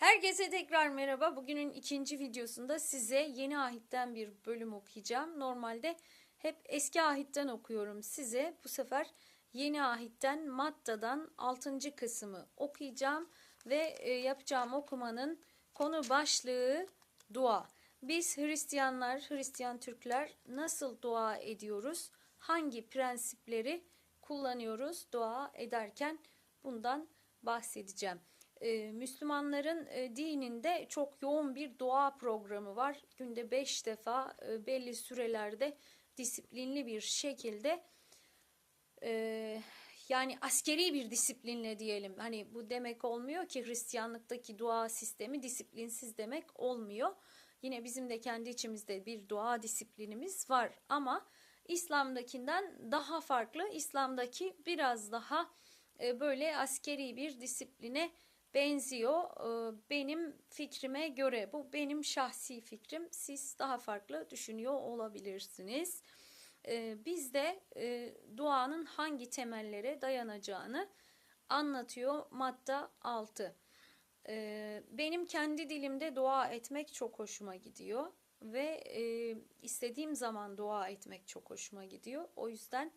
Herkese tekrar merhaba. Bugünün ikinci videosunda size yeni ahitten bir bölüm okuyacağım. Normalde hep eski ahitten okuyorum size. Bu sefer yeni ahitten Matta'dan 6. kısmı okuyacağım. Ve e, yapacağım okumanın konu başlığı dua. Biz Hristiyanlar, Hristiyan Türkler nasıl dua ediyoruz? Hangi prensipleri kullanıyoruz dua ederken? Bundan bahsedeceğim e, Müslümanların e, dininde çok yoğun bir dua programı var. Günde beş defa e, belli sürelerde disiplinli bir şekilde e, yani askeri bir disiplinle diyelim. Hani bu demek olmuyor ki Hristiyanlıktaki dua sistemi disiplinsiz demek olmuyor. Yine bizim de kendi içimizde bir dua disiplinimiz var ama İslam'dakinden daha farklı. İslam'daki biraz daha e, böyle askeri bir disipline benziyor. Ee, benim fikrime göre bu benim şahsi fikrim. Siz daha farklı düşünüyor olabilirsiniz. Ee, Bizde e, duanın hangi temellere dayanacağını anlatıyor madde 6. Ee, benim kendi dilimde dua etmek çok hoşuma gidiyor ve e, istediğim zaman dua etmek çok hoşuma gidiyor. O yüzden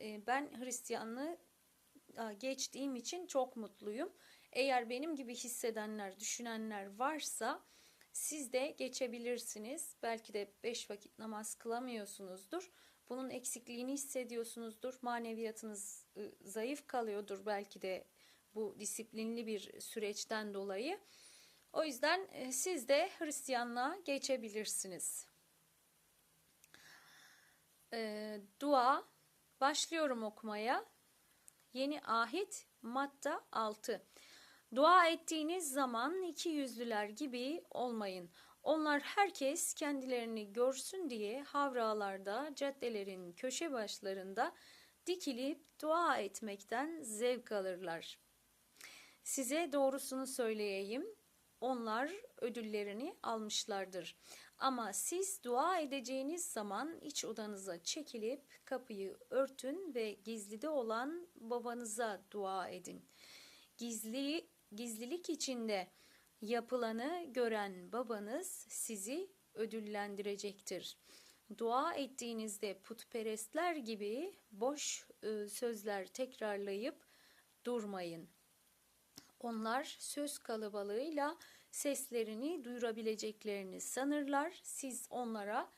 e, ben Hristiyanlığı geçtiğim için çok mutluyum. Eğer benim gibi hissedenler, düşünenler varsa siz de geçebilirsiniz. Belki de beş vakit namaz kılamıyorsunuzdur. Bunun eksikliğini hissediyorsunuzdur. Maneviyatınız ıı, zayıf kalıyordur belki de bu disiplinli bir süreçten dolayı. O yüzden e, siz de Hristiyanlığa geçebilirsiniz. E, dua başlıyorum okumaya. Yeni ahit madde 6. Dua ettiğiniz zaman iki yüzlüler gibi olmayın. Onlar herkes kendilerini görsün diye havralarda, caddelerin köşe başlarında dikilip dua etmekten zevk alırlar. Size doğrusunu söyleyeyim. Onlar ödüllerini almışlardır. Ama siz dua edeceğiniz zaman iç odanıza çekilip kapıyı örtün ve gizlide olan babanıza dua edin. Gizli gizlilik içinde yapılanı gören babanız sizi ödüllendirecektir. Dua ettiğinizde putperestler gibi boş e, sözler tekrarlayıp durmayın. Onlar söz kalabalığıyla seslerini duyurabileceklerini sanırlar. Siz onlara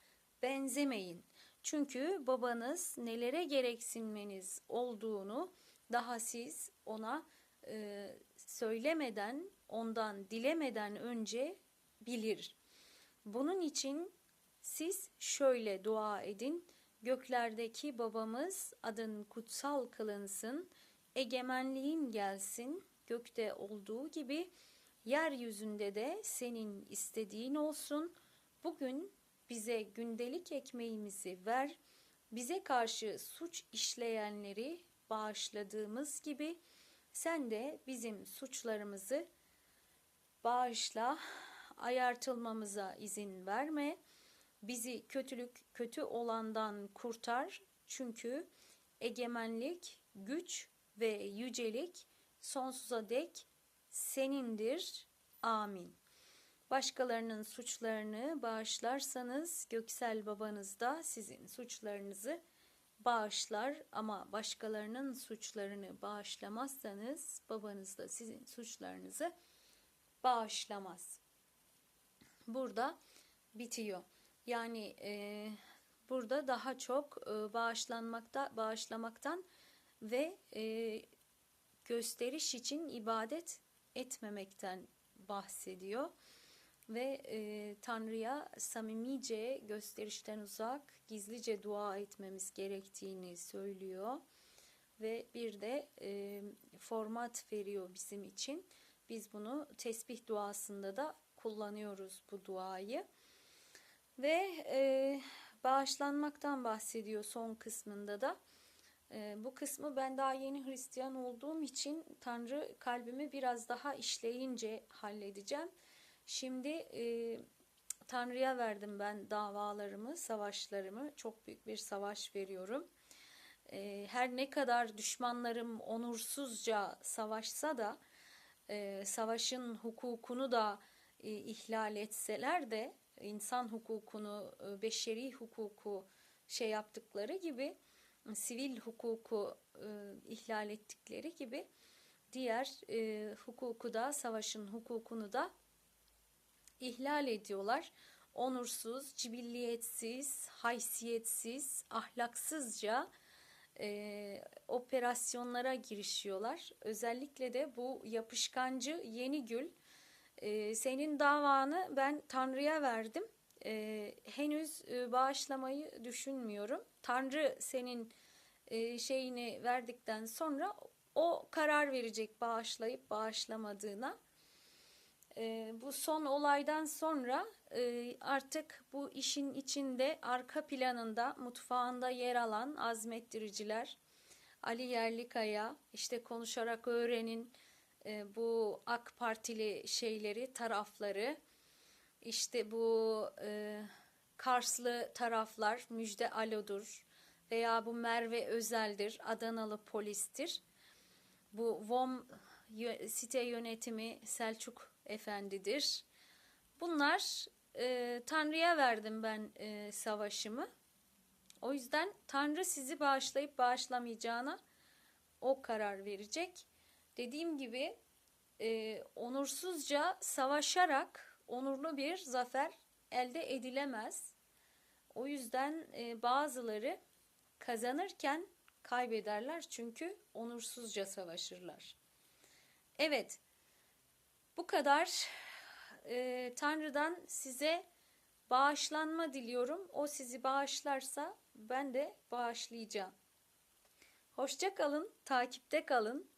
benzemeyin. Çünkü babanız nelere gereksinmeniz olduğunu daha siz ona e, söylemeden, ondan dilemeden önce bilir. Bunun için siz şöyle dua edin. Göklerdeki babamız adın kutsal kılınsın, egemenliğin gelsin, gökte olduğu gibi yeryüzünde de senin istediğin olsun. Bugün bize gündelik ekmeğimizi ver. Bize karşı suç işleyenleri bağışladığımız gibi sen de bizim suçlarımızı bağışla, ayartılmamıza izin verme. Bizi kötülük kötü olandan kurtar. Çünkü egemenlik, güç ve yücelik sonsuza dek senindir. Amin. Başkalarının suçlarını bağışlarsanız göksel babanız da sizin suçlarınızı bağışlar ama başkalarının suçlarını bağışlamazsanız babanız da sizin suçlarınızı bağışlamaz. Burada bitiyor. Yani e, burada daha çok e, bağışlanmakta bağışlamaktan ve e, gösteriş için ibadet etmemekten bahsediyor ve e, Tanrı'ya samimice gösterişten uzak, gizlice dua etmemiz gerektiğini söylüyor ve bir de e, format veriyor bizim için. Biz bunu tesbih duasında da kullanıyoruz bu duayı ve e, bağışlanmaktan bahsediyor son kısmında da. E, bu kısmı ben daha yeni Hristiyan olduğum için Tanrı kalbimi biraz daha işleyince halledeceğim. Şimdi e, Tanrı'ya verdim ben davalarımı, savaşlarımı. Çok büyük bir savaş veriyorum. E, her ne kadar düşmanlarım onursuzca savaşsa da e, savaşın hukukunu da e, ihlal etseler de insan hukukunu, e, beşeri hukuku şey yaptıkları gibi sivil hukuku e, ihlal ettikleri gibi diğer e, hukuku da savaşın hukukunu da ihlal ediyorlar. Onursuz, cibilliyetsiz, haysiyetsiz, ahlaksızca e, operasyonlara girişiyorlar. Özellikle de bu yapışkancı Yeni Gül e, senin davanı ben Tanrı'ya verdim. E, henüz e, bağışlamayı düşünmüyorum. Tanrı senin e, şeyini verdikten sonra o karar verecek bağışlayıp bağışlamadığına. E, bu son olaydan sonra e, artık bu işin içinde arka planında mutfağında yer alan azmettiriciler Ali Yerlikaya işte konuşarak öğrenin e, bu AK Partili şeyleri tarafları işte bu e, Karslı taraflar Müjde Alo'dur veya bu Merve Özel'dir Adanalı polistir. Bu VOM site yönetimi Selçuk Efendi'dir. Bunlar e, Tanrı'ya verdim ben e, savaşımı. O yüzden Tanrı sizi bağışlayıp bağışlamayacağına o karar verecek. Dediğim gibi e, onursuzca savaşarak onurlu bir zafer elde edilemez. O yüzden e, bazıları kazanırken kaybederler çünkü onursuzca savaşırlar. Evet, bu kadar. E, Tanrı'dan size bağışlanma diliyorum. O sizi bağışlarsa ben de bağışlayacağım. Hoşça kalın, takipte kalın.